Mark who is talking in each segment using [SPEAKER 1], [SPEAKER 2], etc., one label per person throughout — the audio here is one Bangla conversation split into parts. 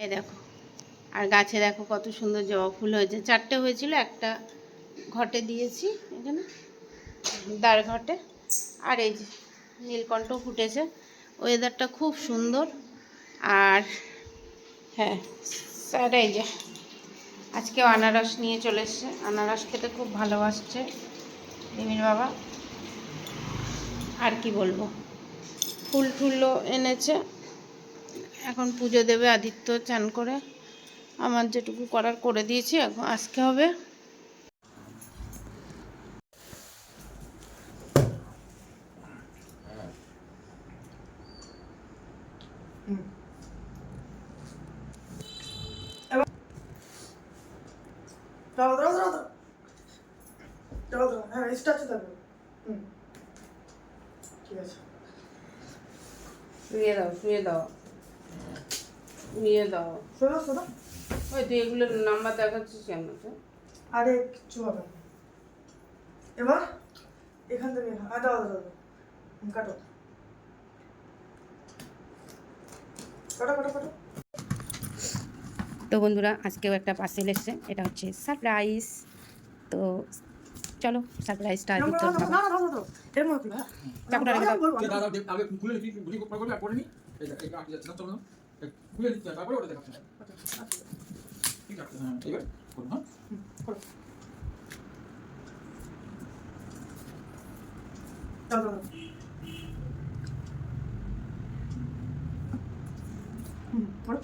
[SPEAKER 1] এই দেখো, আর গাছে দেখো কত সুন্দর জবা ফুল হয়েছে। চারটে হয়েছিল, একটা ঘটে দিয়েছি এখানে দাঁড় ঘটে। আর এই যে নীলকণ্ঠ ফুটেছে ওয়েদারটা খুব সুন্দর। আর হ্যাঁ স্যার এই যে আজকেও আনারস নিয়ে চলে এসছে। আনারস খেতে খুব ভালোবাসছে রিমির বাবা। আর কি বলব? ফুল টুলও এনেছে। এখন পুজো দেবে আদিত্য চান করে। আমার যেটুকু করার করে দিয়েছি এখন আজকে হবে।
[SPEAKER 2] হ্যাঁ
[SPEAKER 1] শুয়ে দাও শুয়ে দাও। শুয়ে দাও।
[SPEAKER 2] শোনো শোনো।
[SPEAKER 1] ওই তুই এগুলোর নাম্বার দেখাচ্ছিস কেন তো?
[SPEAKER 2] আরে কিচ্ছু হবে না। এবার এখান থেকে হ্যাঁ দাঁড়াও দাঁড়াও। কাটো। কাটো কাটো কাটো।
[SPEAKER 1] তো বন্ধুরা আজকেও একটা পার্সেল এসছে। এটা হচ্ছে সারপ্রাইজ তো চলো সারপ্রাইজটা
[SPEAKER 2] না না না না না না কি, হ্যাঁ
[SPEAKER 1] চাকুটা রেখে দাও।
[SPEAKER 2] বলব,
[SPEAKER 3] যে
[SPEAKER 2] আমি
[SPEAKER 3] দাদা যে আগে খুলে নিচ্ছি বুঝি করে করে করে নি এই দেখ এই আটকে যাচ্ছে না চলো না এই খুলে নিচ্ছি তারপরে ওটা দেখাচ্ছি
[SPEAKER 2] আচ্ছা, আচ্ছা।
[SPEAKER 3] ঠিক আছে হ্যাঁ এবার করুন হ্যাঁ
[SPEAKER 2] হুম, করো। দাও, দাও, দাও। হুম, করো।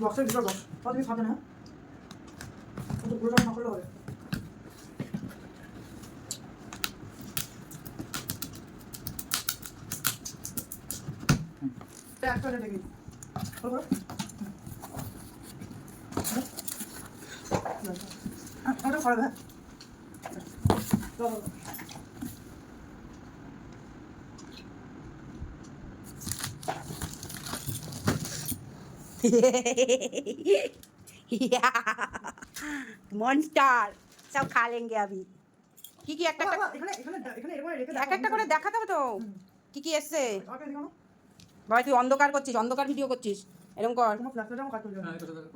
[SPEAKER 2] বক্সের ভিতর বক্স তাও তুমি খাবে না ও তো পুরোটা না করলে হবে একটা রেখে দিই করো করো ওটা খারাপ হ্যাঁ
[SPEAKER 1] মনস্টার সব খা লেঙ্গে আমি কি কি একটা একটা করে দেখাতে হবে তো। কি কি এসছে? ভাই তুই অন্ধকার করছিস অন্ধকার ভিডিও করছিস। এরকম কর
[SPEAKER 3] হ্যাঁ এটা দাদা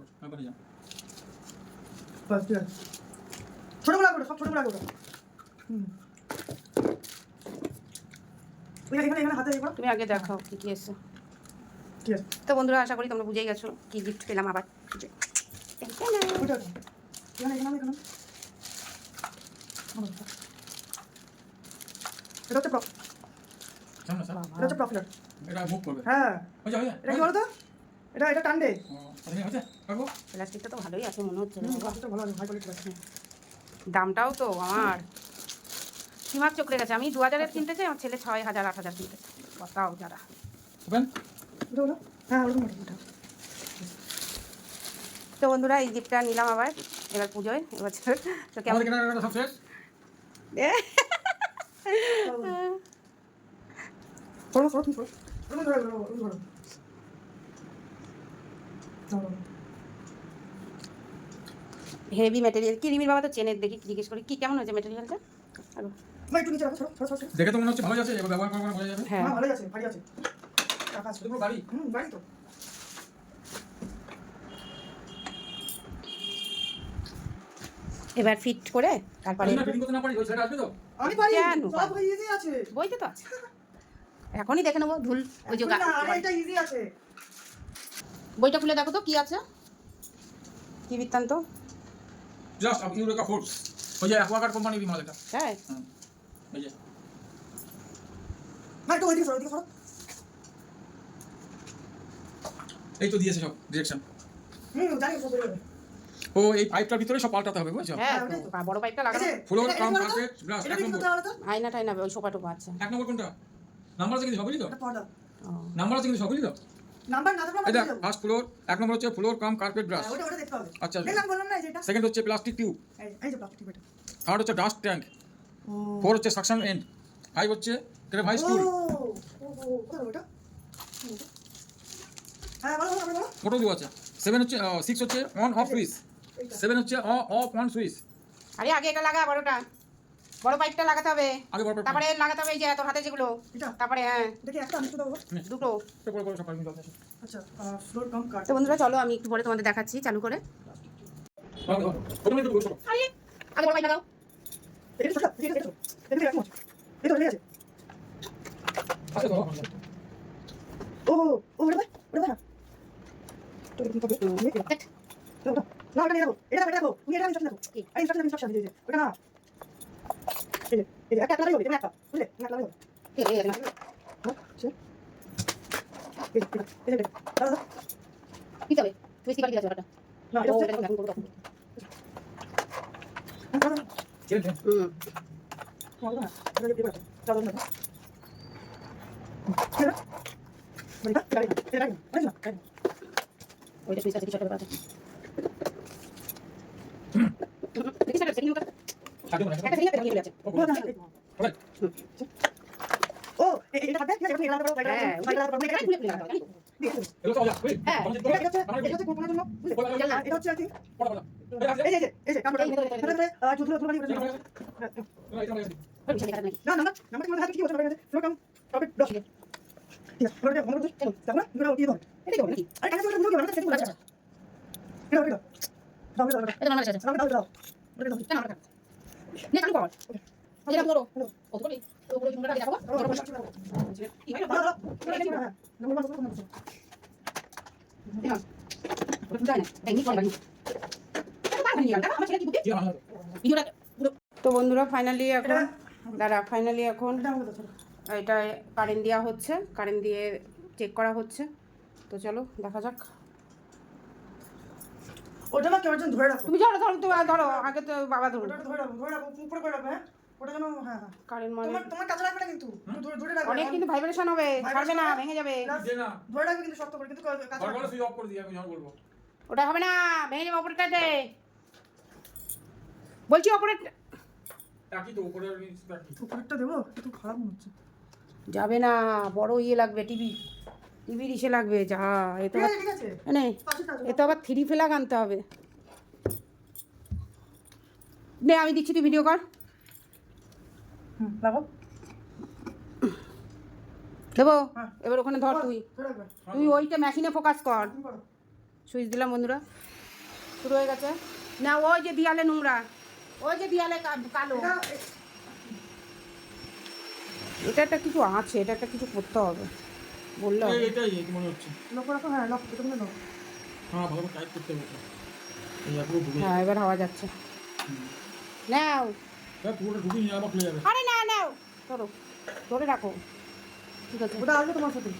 [SPEAKER 3] কর
[SPEAKER 2] সব করে। এখানে হাতে এগুলো।
[SPEAKER 1] তুমি আগে দেখাও কি কি এসছে
[SPEAKER 2] আছে?
[SPEAKER 1] তো বন্ধুরা আশা করি তোমরা বুঝেই গেছো কি গিফট পেলাম আবার।
[SPEAKER 2] এটা হচ্ছে
[SPEAKER 3] সামনে স্যার
[SPEAKER 2] এটা হচ্ছে প্রফিলার
[SPEAKER 3] এটা মুভ করবে।
[SPEAKER 2] হ্যাঁ।
[SPEAKER 3] হয়ে যাবে
[SPEAKER 2] এটা কি বলো তো এটা এটা টানবে
[SPEAKER 3] আচ্ছা হচ্ছে কাকু
[SPEAKER 1] প্লাস্টিকটা তো ভালোই আছে মনে হচ্ছে।
[SPEAKER 2] প্রফিটটা ভালো আছে কোয়ালিটি আছে
[SPEAKER 1] দামটাও তো আমার। সীমার চোখে গেছে আমি দু হাজারের কিনতে চাই আমার ছেলে ছয় হাজার আট হাজার কিনতে চাই কথাও যারা।
[SPEAKER 2] হ্যাঁ
[SPEAKER 1] তো বন্ধুরা এই গিফটটা নিলাম আবার। এবার পুজোয় এবছর। তো কেমন?
[SPEAKER 2] তুমি ধরো ধরো ধরো।
[SPEAKER 1] হেভি ম্যাটেরিয়াল কি রিমির বাবা তো চেনের দেখি জিজ্ঞেস করি কি কেমন হয়েছে ম্যাটেরিয়ালটা
[SPEAKER 2] আরও। একটু নিচে রাখো সরো সরো সরো
[SPEAKER 3] দেখে তো মনে হচ্ছে ভালো আছে এবার ব্যবহার করে বোঝা যাবে।
[SPEAKER 1] হ্যাঁ।
[SPEAKER 2] হ্যাঁ ভালোই আছে আছে। টাকা আছে
[SPEAKER 3] পুরো গাড়ি
[SPEAKER 2] হুম বাড়ি তো।
[SPEAKER 1] এবার ফিট করে তারপরে
[SPEAKER 3] না ফিটিং করতে না পারি ওই ছেলেটা আসবে তো?
[SPEAKER 2] আমি পারি সব? ইজি আছে।
[SPEAKER 1] বইতে তো আছে। এখনই দেখে নেব ধুল ওই যে
[SPEAKER 2] না, আরে এটা ইজি আছে।
[SPEAKER 1] বইটা খুলে দেখো তো কি আছে? কি বৃত্তান্ত?
[SPEAKER 3] জাস্ট ইউরেকা ফোর্স ওই যে অ্যাকোয়াগার্ড কোম্পানির বিমাল এটা।
[SPEAKER 1] হ্যাঁ।
[SPEAKER 3] হুম এই যে।
[SPEAKER 2] না একটু ওইদিকে সরো ওইদিকে সরো।
[SPEAKER 3] এই তো দিয়েছে সব ডিরেকশন
[SPEAKER 2] হুম জানি সব
[SPEAKER 3] ও এই পাইপটার ভিতরে সব পাল্টাতে হবে বুঝছ?
[SPEAKER 1] হ্যাঁ বড় পাইপটা লাগানো।
[SPEAKER 3] ফ্লোর কাম এক নম্বর?
[SPEAKER 1] আয়না টাইনা ওই সোফা টোপা আছে।
[SPEAKER 3] এক নম্বর কোনটা? নাম্বার আছে কিন্তু সবই তো? নাম্বার আছে কিন্তু সবই তো?
[SPEAKER 2] নাম্বার না থাকলে।
[SPEAKER 3] ফার্স্ট ফ্লোর এক নম্বর হচ্ছে ফ্লোর কাম কার্পেট ব্রাশ
[SPEAKER 2] ওটা- ওটা দেখতে হবে।
[SPEAKER 3] আচ্ছা
[SPEAKER 2] দেখলাম, বললাম না, এটা।
[SPEAKER 3] সেকেন্ড হচ্ছে প্লাস্টিক টিউব
[SPEAKER 2] এই- এই যে plastic এটা।
[SPEAKER 3] থার্ড হচ্ছে ডাস্ট ট্যাঙ্ক ফোর হচ্ছে সাকশন এন্ড ফাইভ হচ্ছে?
[SPEAKER 2] হ্যাঁ, বলো, বলো, বলো।
[SPEAKER 3] দু আছে সেভেন হচ্ছে সিক্স হচ্ছে অন অফ সুইচ সেভেন হচ্ছে অফ অন সুইচ
[SPEAKER 1] আরে আগে এটা লাগা বড়টা। বড় পাইপটা লাগাতে হবে
[SPEAKER 3] আগে বড় বড়
[SPEAKER 1] তারপরে লাগাতে হবে এই যে তোর হাতে যেগুলো
[SPEAKER 2] এটা
[SPEAKER 1] তারপরে হ্যাঁ
[SPEAKER 2] দেখি একটা আমি
[SPEAKER 1] দুটো
[SPEAKER 2] আচ্ছা ফ্লোর কাম কাট
[SPEAKER 1] তো বন্ধুরা চলো আমি একটু পরে তোমাদের দেখাচ্ছি চালু করে আগে বড় পাইপ লাগাও
[SPEAKER 3] আচ্ছা
[SPEAKER 2] ও ও ওটা দেখ ওটা তো না নিয়ে রাখো এটা এটা রাখো তুমি এটা রাখো আরে ওটা না এই
[SPEAKER 1] ওইটা সুইচ আছে একটা আছে দেখি সেটা সেটিং একটা
[SPEAKER 3] সাথে মনে
[SPEAKER 1] সেটিং একটা নিয়ে আছে
[SPEAKER 2] ও এটা আছে এটা লাগাবো এটা
[SPEAKER 1] হ্যাঁ
[SPEAKER 2] লাগাবো
[SPEAKER 1] ওইটা খুলে খুলে লাগাও
[SPEAKER 3] এলো তো যা ওই
[SPEAKER 1] হ্যাঁ,
[SPEAKER 3] আমি
[SPEAKER 2] এটা না
[SPEAKER 1] তো চালু কর ধরো কত করে দেখাবো। কি হয়
[SPEAKER 2] নাম্বার নাম্বার
[SPEAKER 1] বন্ধুরা ফাইনালি এখন দাঁড়া ফাইনালি এখন
[SPEAKER 2] এটা
[SPEAKER 1] কারেন্ট দেওয়া হচ্ছে। কারেন্ট দিয়ে চেক করা হচ্ছে। তো চলো দেখা যাক।
[SPEAKER 2] ওটা না কেমন যেন ধরে রাখো।
[SPEAKER 1] তুমি ধরো ধরো তো ধরো আগে তো বাবা ধরো
[SPEAKER 2] ওটা ধরে রাখো ধরে রাখো উপরে করে রাখো হ্যাঁ? ওটা যেন হ্যাঁ হ্যাঁ।
[SPEAKER 1] কারেন্ট মানে
[SPEAKER 2] তোমার তোমার কাছে রাখবে না কিন্তু। ধরে ধরে রাখবে।
[SPEAKER 1] অনেক কিন্তু ভাইব্রেশন হবে ছাড়বে না ভেঙে যাবে।
[SPEAKER 3] দে না।
[SPEAKER 2] ধরে রাখবে কিন্তু শক্ত করে কিন্তু কাছে
[SPEAKER 3] বারবার সুইচ অফ করে দিই আমি যখন বলব।
[SPEAKER 1] ওটা হবে না ভেঙে যাবে অপারেটরতে বলছি অপারেটর
[SPEAKER 3] টাকি তো উপরে টাকি
[SPEAKER 2] উপরেরটা দেবো? একটু খারাপ হচ্ছে।
[SPEAKER 1] যাবে না বড় ইয়ে লাগবে টিভি। টিভির ইসে লাগবে যা এ তো
[SPEAKER 2] ঠিক
[SPEAKER 1] আবার
[SPEAKER 2] আছে।
[SPEAKER 1] নে এ তো আবার থ্রি ফেলাক আনতে হবে। নে আমি দিচ্ছি তুই ভিডিও কর। দেবো?
[SPEAKER 2] হ্যাঁ।
[SPEAKER 1] এবার ওখানে ধর তুই। তুই ওইটা মেশিনে ফোকাস কর। সুইচ দিলাম বন্ধুরা। শুরু হয়ে গেছে। না ওই যে দিয়ালে নোংরা। ওই যে দিয়ালে কালো।
[SPEAKER 2] এটা
[SPEAKER 1] একটা কিছু আছে এটা একটা কিছু করতে হবে। বললে
[SPEAKER 3] এটাই মনে হচ্ছে।
[SPEAKER 2] লক রাখো হ্যাঁ লক এটা তুমি লক।
[SPEAKER 3] হ্যাঁ ভালো করতে হবে।
[SPEAKER 1] হ্যাঁ এবার হাওয়া যাচ্ছে। নাও।
[SPEAKER 3] পুরোটা ঢুকে নিয়ে আবার খুলে যাবে।
[SPEAKER 1] আরে না নাও। ধরো ধরে রাখো। ঠিক আছে।
[SPEAKER 2] ওটা আসবে তোমার সাথে।